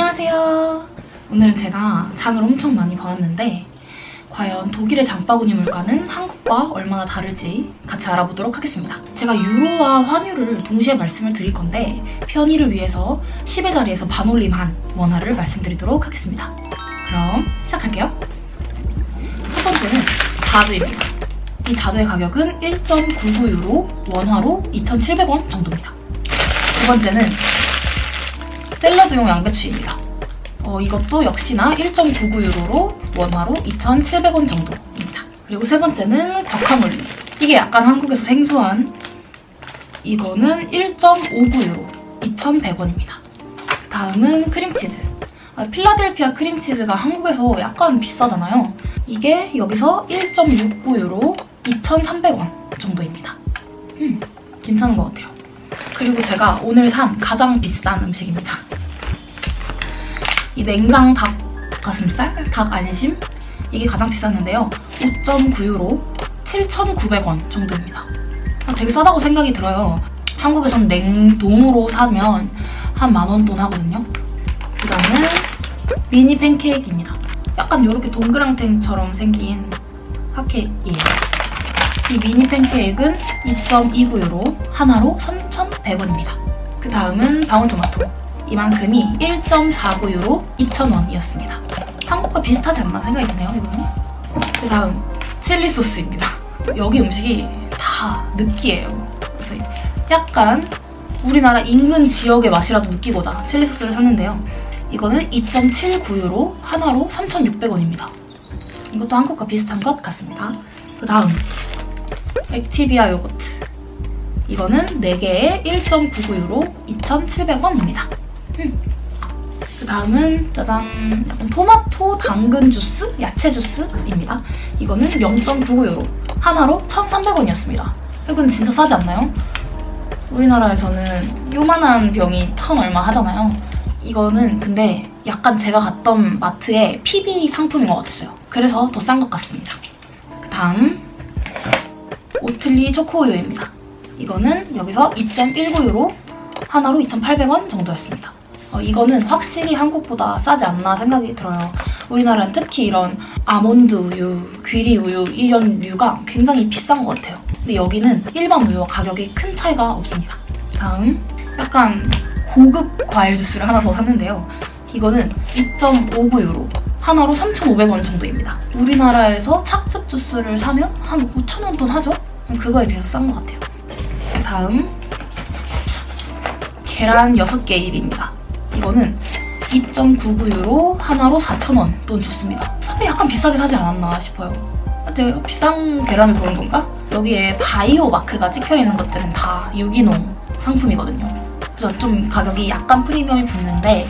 안녕하세요. 오늘은 제가 장을 엄청 많이 봐왔는데 과연 독일의 장바구니 물가는 한국과 얼마나 다를지 같이 알아보도록 하겠습니다. 제가 유로와 환율을 동시에 말씀을 드릴 건데 편의를 위해서 10의 자리에서 반 올림한 원화를 말씀드리도록 하겠습니다. 그럼 시작할게요. 첫 번째는 자두입니다. 이 자두의 가격은 1.99유로 원화로 2,700원 정도입니다. 두 번째는 샐러드용 양배추입니다. 어, 이것도 역시나 1.99유로로 원화로 2,700원 정도입니다. 그리고 세 번째는 과카몰리. 이게 약간 한국에서 생소한 이거는 1.59유로 2,100원입니다. 다음은 크림치즈. 아, 필라델피아 크림치즈가 한국에서 약간 비싸잖아요. 이게 여기서 1.69유로 2,300원 정도입니다. 음, 괜찮은 것 같아요. 그리고 제가 오늘 산 가장 비싼 음식입니다. 이 냉장 닭 가슴살, 닭 안심 이게 가장 비쌌는데요. 5.9유로 7,900원 정도입니다. 아, 되게 싸다고 생각이 들어요. 한국에선 냉동으로 사면 한 만 원 돈 하거든요. 그 다음은 미니 팬케이크입니다. 약간 이렇게 동그랑땡처럼 생긴 핫케이크예요. 이 미니 팬케이크는 2.29유로 하나로 3,100원입니다. 그 다음은 방울토마토. 이만큼이 1.49유로 2,000원이었습니다. 한국과 비슷하지 않나 생각이 드네요, 이거는. 그 다음 칠리 소스입니다. 여기 음식이 다 느끼해요. 그래서 약간 우리나라 인근 지역의 맛이라도 느끼고자 칠리 소스를 샀는데요. 이거는 2.79유로 하나로 3,600원입니다. 이것도 한국과 비슷한 것 같습니다. 그 다음 액티비아 요거트. 이거는 4개에 1.99유로 2,700원입니다. 그 다음은 짜잔 토마토 당근 주스, 야채 주스입니다. 이거는 0.99유로 하나로 1,300원이었습니다. 이건 진짜 싸지 않나요? 우리나라에서는 요만한 병이 천 얼마 하잖아요. 이거는 근데 약간 제가 갔던 마트의 PB 상품인 것 같았어요. 그래서 더 싼 것 같습니다. 그 다음 오틀리 초코우유입니다. 이거는 여기서 2.19유로 하나로 2,800원 정도였습니다. 어, 이거는 확실히 한국보다 싸지 않나 생각이 들어요. 우리나라는 특히 이런 아몬드 우유, 귀리 우유 이런 류가 굉장히 비싼 것 같아요. 근데 여기는 일반 우유와 가격이 큰 차이가 없습니다. 다음 약간 고급 과일 주스를 하나 더 샀는데요. 이거는 2.59유로 하나로 3,500원 정도입니다. 우리나라에서 착즙 주스를 사면 한 5,000원 돈 하죠? 그거에 비해서 싼 것 같아요. 다음 계란 6개 1입니다. 이거는 2.99유로 하나로 4,000원 돈 좋습니다. 사실 약간 비싸게 사지 않았나 싶어요. 되게 비싼 계란을 고른 건가? 여기에 바이오 마크가 찍혀 있는 것들은 다 유기농 상품이거든요. 그래서 좀 가격이 약간 프리미엄이 붙는데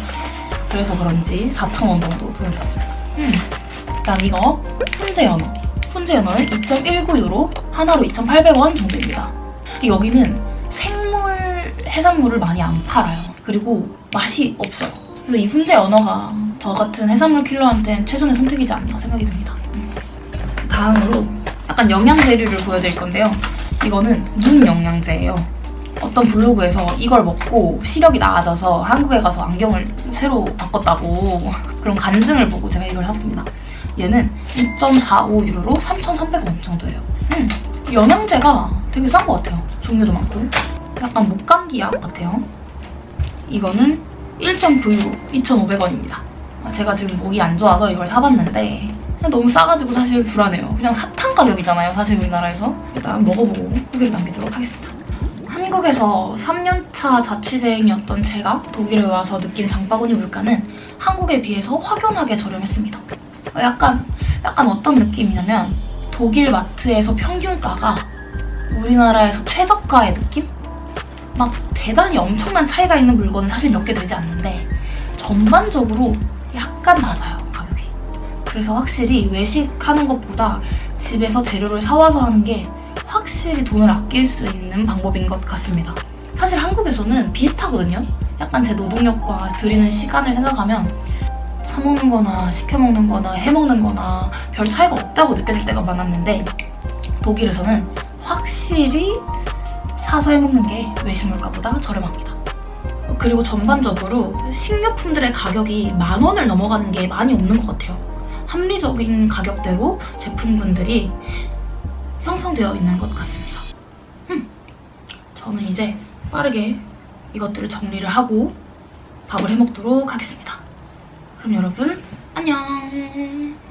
그래서 그런지 4,000원 정도 돈을 줬습니다. 음. 그다음 이거 훈제 연어. 훈제 연어는 2.19유로 하나로 2,800원 정도입니다. 여기는 해산물을 많이 안 팔아요. 그리고 맛이 없어요. 그래서 이 훈제 연어가 저 같은 해산물 킬러한테는 최선의 선택이지 않나 생각이 듭니다. 음. 다음으로 약간 영양제류를 보여드릴 건데요. 이거는 눈 영양제예요. 어떤 블로그에서 이걸 먹고 시력이 나아져서 한국에 가서 안경을 새로 바꿨다고 그런 간증을 보고 제가 이걸 샀습니다. 얘는 2.45유로로 3,300원 정도예요. 음, 영양제가 되게 싼 것 같아요. 종류도 많고. 약간 목감기 약 같아요. 이거는 1.9유로 2,500원입니다. 제가 지금 목이 안 좋아서 이걸 사봤는데 너무 싸가지고 사실 불안해요. 그냥 사탕 가격이잖아요, 사실 우리나라에서. 일단 먹어보고 후기를 남기도록 하겠습니다. 한국에서 3년차 자취생이었던 제가 독일에 와서 느낀 장바구니 물가는 한국에 비해서 확연하게 저렴했습니다. 약간, 약간 어떤 느낌이냐면 독일 마트에서 평균가가 우리나라에서 최저가의 느낌? 막 대단히 엄청난 차이가 있는 물건은 사실 몇 개 되지 않는데 전반적으로 약간 낮아요, 가격이. 그래서 확실히 외식하는 것보다 집에서 재료를 사와서 하는 게 확실히 돈을 아낄 수 있는 방법인 것 같습니다. 사실 한국에서는 비슷하거든요. 약간 제 노동력과 들이는 시간을 생각하면 사먹는 거나 시켜먹는 거나 해먹는 거나 별 차이가 없다고 느껴질 때가 많았는데 독일에서는 확실히 사서 해먹는 게 외식 물가보다 저렴합니다. 그리고 전반적으로 식료품들의 가격이 만 원을 넘어가는 게 많이 없는 것 같아요. 합리적인 가격대로 제품군들이 형성되어 있는 것 같습니다. 음, 저는 이제 빠르게 이것들을 정리를 하고 밥을 해 먹도록 하겠습니다. 그럼 여러분 안녕.